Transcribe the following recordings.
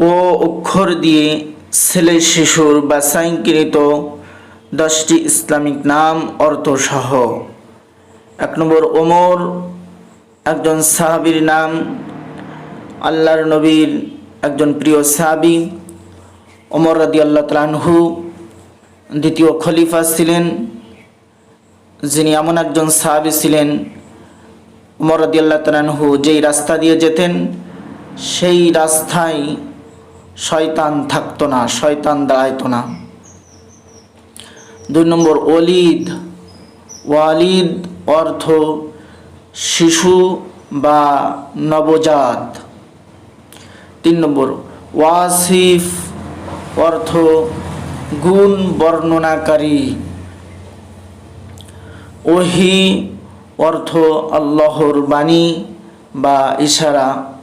ও অক্ষর দিয়ে ছেলে শিশুর বা বাসাইকৃত দশটি ইসলামিক নাম, অর্থসহ। এক নম্বর ওমর, একজন সাহাবীর নাম, আল্লাহর নবীর একজন প্রিয় সাহাবি। ওমর রাদি আল্লাহ তালানহু দ্বিতীয় খলিফা ছিলেন। যিনি এমন একজন সাহাবি ছিলেন উমর রাদি আল্লাহ তালানহু যেই রাস্তা দিয়ে যেতেন, সেই রাস্তায় শয়তান থাকতো না, শয়তান দাঁড়াইতো না। দুই নম্বর ওলিদ ওয়ালিদ অর্থ শিশু বা নবজাত। তিন নম্বর, ওয়াসিফ অর্থ গুণ বর্ণনাকারী। ওহি অর্থ আল্লাহর বাণী বা ইশারা।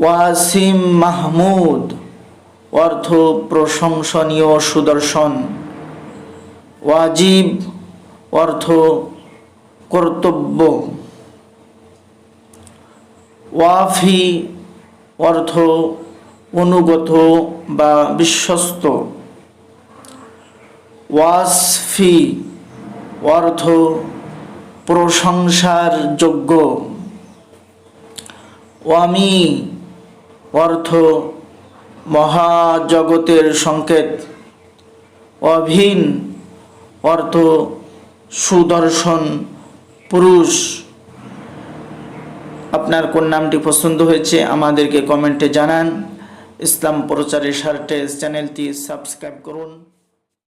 ওয়াসিম মাহমুদ, অর্থ প্রশংসনীয় সুদর্শন। ওয়াজিব, অর্থ কর্তব্য। ওয়াফি, অর্থ অনুগত বা বিশ্বস্ত। ওয়াসফি, অর্থ প্রশংসার যোগ্য। ওয়ামি অর্থ মহাজগতের সংকেত। অভিন অর্থ সুদর্শন পুরুষ। আপনার কোন নামটি পছন্দ হয়েছে আমাদেরকে কমেন্টে জানান। ইসলাম প্রচারের স্বার্থে চ্যানেলটি সাবস্ক্রাইব করুন।